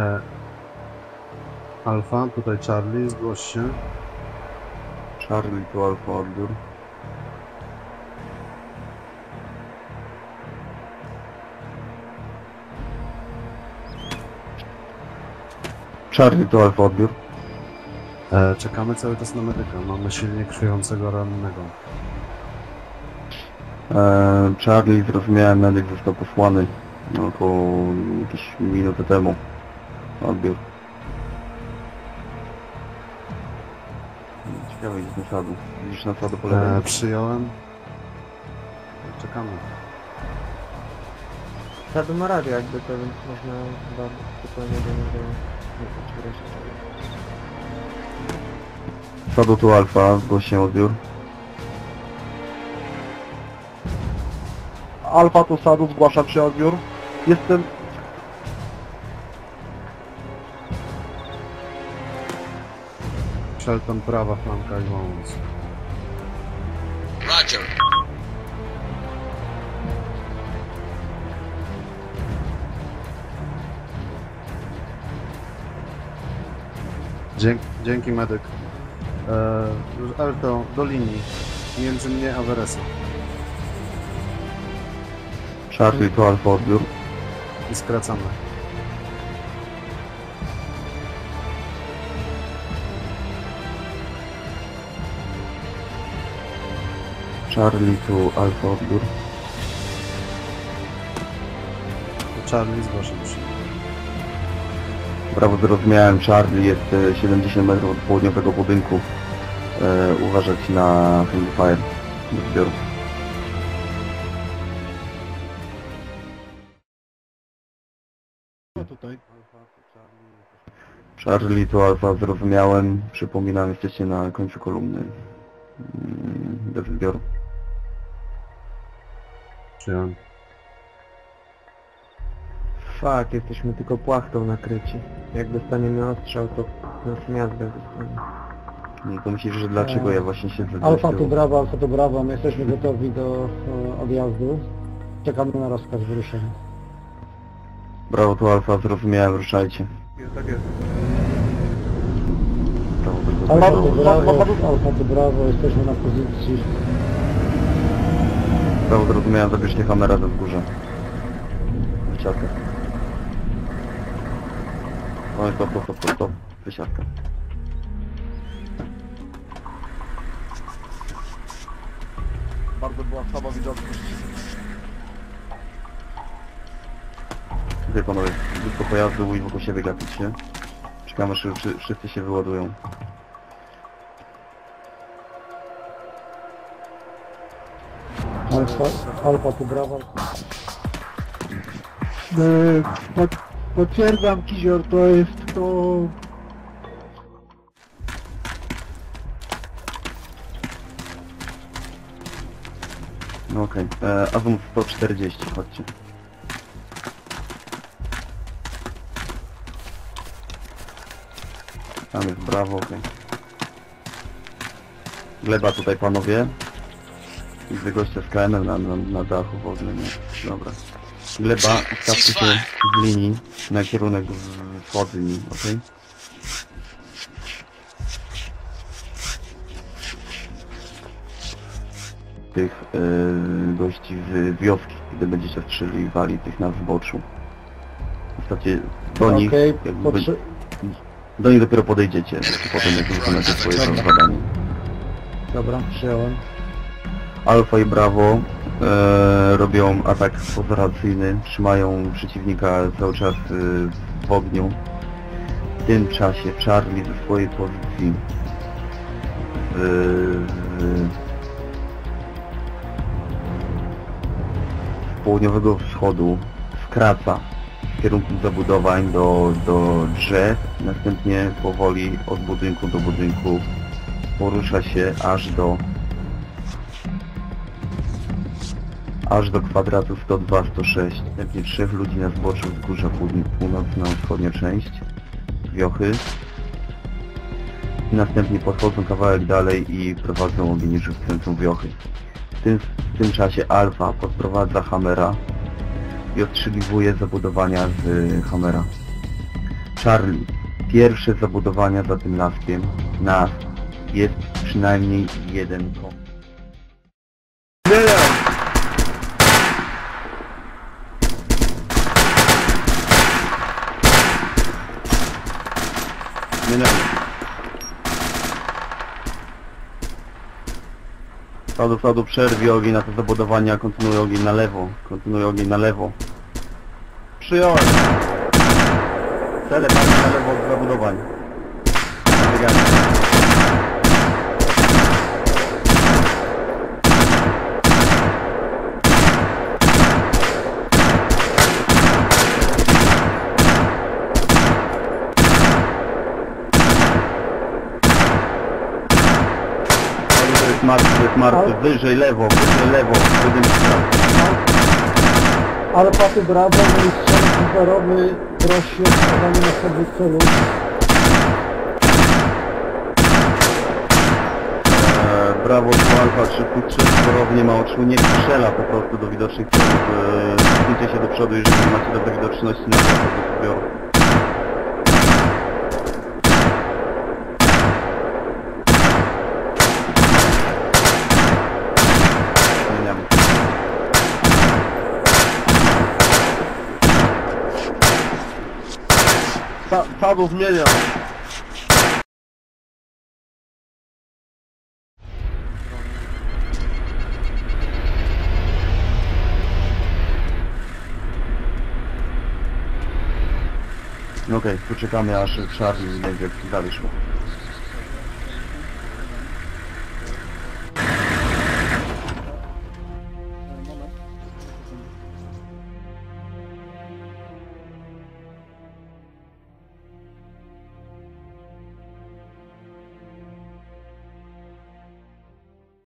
E, Alfa, tutaj Charlie, zgłoś się. Charlie to Alfa odbiór. Charlie to Alfa odbiór. E, czekamy cały czas na medyka. Mamy silnie krwiącego rannego. Eee, Charlie, zrozumiałem, medyk został posłany około jakieś minutę temu. Odbiór. Ciekawe gdzie jest nasadu. Widzisz nasadu po lewej? E, przyjąłem. Czekamy. Sadu ma radio jakby to, więc można chyba spokojnie do niego nie poczekać. Sadu tu Alfa, zgłoś się odbiór. Alfa to Sadu, zgłaszam się odbiór. Jestem... Shelton prawa flanka i wąs. Roger. Dzięki, dzięki medyk. E, Elto, do linii. Między mnie a Veresem. Charlie to Alfa odbiór. I skracamy. Charlie to Alfa odbiór. Charlie, zgłaszam się. Brawo, zrozumiałem. Charlie jest e, 70 metrów od południowego budynku. E, uważać na friendly fire do zbioru. Tutaj. Charlie to Alfa, zrozumiałem. Przypominam, jesteście na końcu kolumny. Mm, Bez zbioru. Przyjąłem. Fuck, jesteśmy tylko płachtą nakryci. Jak dostaniemy ostrzał, to nas miazgę zostanie. Nie pomyślisz, że dlaczego ja właśnie siedzę z Alfa tyłu? tu brawo, Alfa tu brawo, my jesteśmy gotowi do e, odjazdu. Czekamy na rozkaz wyruszenia. Brawo to Alfa, zrozumiałem, ruszajcie. Tak jest. Brawo, to Alfa tu brawo. Alfa tu brawo, jesteśmy na pozycji. Brawo, zrozumiałem, zabierzcie kamera do wzgórza. Wysiadka. No stop, stop, stop, stop, stop. Wysiadka. Bardzo była słaba widoczność. Tutaj panowie, blisko pojazdu i wokół siebie gapić się. Czekamy, aż wszy- wszyscy się wyładują. Alfa, Alfa tu brawo. E, pot, potwierdzam Kizior, to jest to... No okej, okay. Azum 140, chodźcie. Tam jest brawo, okej. Gleba tutaj panowie. Widzę gościa z KM na, na, na dachu w ogóle, nie? Dobra. Gleba, stawcie się z linii na kierunek w- wschodni, okej? tych e, gości z wioski, gdy będziecie strzeliwali tych na zboczu. Zostawcie do nich, jakby, potrze- do nich dopiero podejdziecie, potem jak wykonacie swoje tam zadanie. Dobra, przyjąłem. Alfa i Bravo e, robią atak operacyjny, trzymają przeciwnika cały czas e, w ogniu. W tym czasie Charlie ze swojej pozycji e, z południowego wschodu skraca w kierunku zabudowań do, do drzew, następnie powoli od budynku do budynku porusza się aż do aż do kwadratu 102-106. Następnie trzech ludzi na zboczu wzgórza pół- północno-wschodnia część wiochy. Następnie podchodzą kawałek dalej i prowadzą już w centrum wiochy. W tym, w tym czasie Alfa podprowadza Hammera i ostrzeliwuje zabudowania z Hammera. Charlie, pierwsze zabudowania za tym laskiem. Nas jest przynajmniej jeden kom. Zmieniamy. Sadu, sadu, przerwij ogień na te zabudowania, kontynuuj ogień na lewo, kontynuuj ogień na lewo. Przyjąłem. Cele patrzę na lewo od zabudowań. Sadu, to jest martwy, to. Wyżej lewo, wyżej lewo. Strzał. Ale paty brawo, mój strzał zerowy prosi o wskazanie na sobie celu. Eee, Brawo, to Alfa 3 punkt 3, zborowy nie ma oczu, nie strzela po prostu do widocznych celów. Eee, się do przodu, jeżeli nie macie dobrej widoczności na to, do zbioru. Zmieniamy. Sa Sadu zmieniam. Okej, tu czekamy aż Charlie będzie dalej szło.